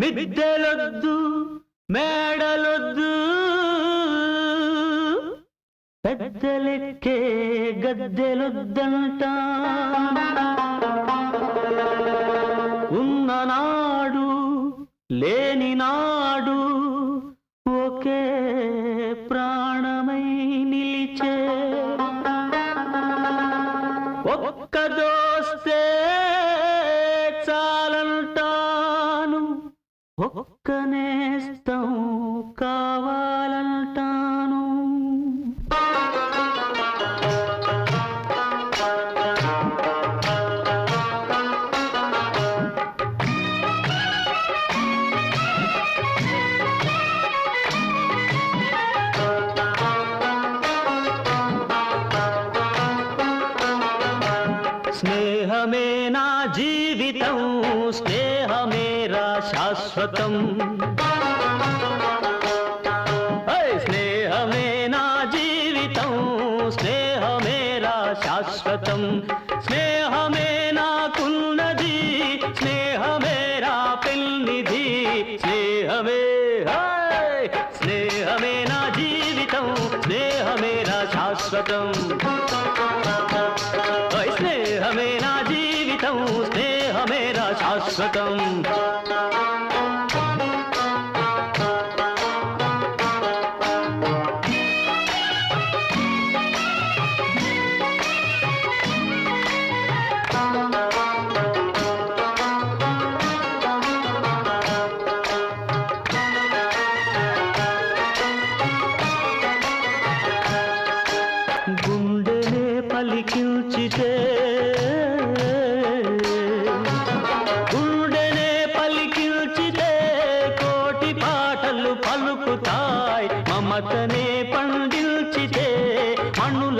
మిద్దెలొద్దు మేడలొద్దు. పెద్దలెక్కే గద్దెలొద్దంట. ఉన్ననాడు లేని నాడు ఒక్క నేస్తం కావాలంటాను స్నేహమే నా జీవితం స్నేహమేరా శాశ్వతం హే! స్నేహమే నా జీవితం స్నేహమేరా శాశ్వతం స్నేహమే నాకున్నది స్నేహమేరా పెన్నిధి స్నేహమే హే! స్నేహమే నా జీవితం స్నేహమేరా శాశ్వతం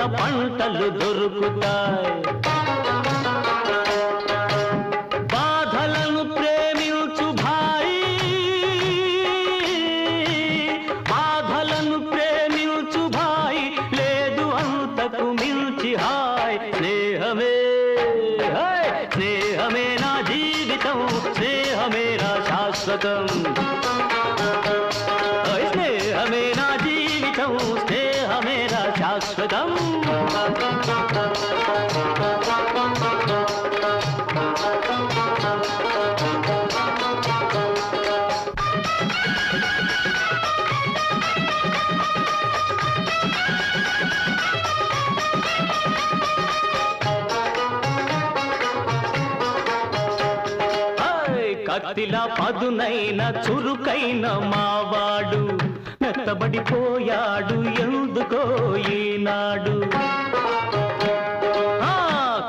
మణుల పంటలు దొరుకుతాయి. బాధలను ప్రేమించు భాయి బాధలను ప్రేమించు భాయి లేదు అంతకు మించి హాయ్ స్నేహమే స్నేహమే నా జీవితం స్నేహమే నా శాశ్వతం. స్నేహమే నా జీవితం స్నేహ శాశ్వతం. కత్తిలా పదునైన చురుకైన మావాడు. కట్టబడిపోయాడు ఎందుకో ఈనాడు?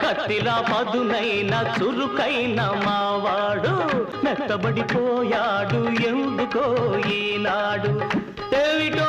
కత్తిలా పదునైన చురుకైన మావాడు మెత్తబడిపోయాడు ఎందుకో ఈనాడు? ఏమిటో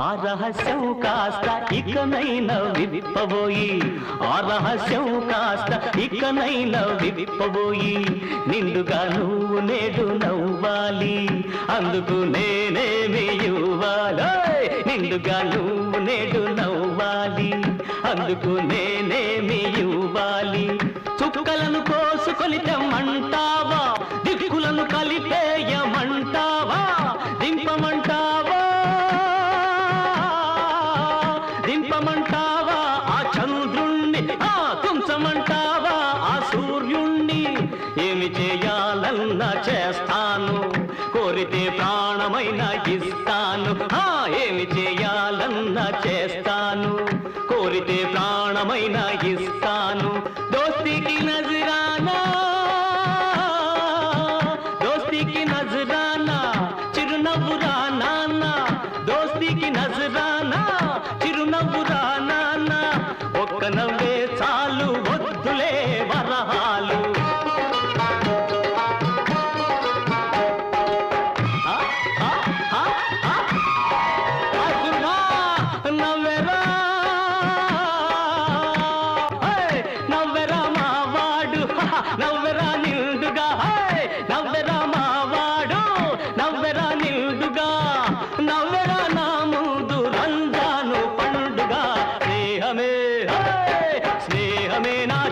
ఆ రహస్యం కాస్త ఇకనైనా విప్పబోయి ఆ రహస్యం కాస్త ఇకనైనా విప్పబోయి నిండుగా నువ్వు నేడు నవ్వాలి. అందుకు నేనేమి ఇవ్వాలి? నిండుగా నువ్వు నేడు నవ్వాలి. అందుకు నేనేమి ఇవ్వాలి? చుక్కలను కోసుకొని తెమ్మంటావా? చేస్తాను కోరితే ప్రాణమైన ఇస్తాను. ఆ ఏమి చేయాలన్నా చేస్తాను. కోరితే ప్రాణమైన ఇస్తాను. దోస్తికి నజరానా దోస్తికి నజరానా.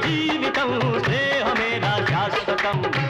జీవితం స్నేహమే నా శాశ్వతం స్నేహమే నా జీవితం స్నేహమే నా శాశ్వతం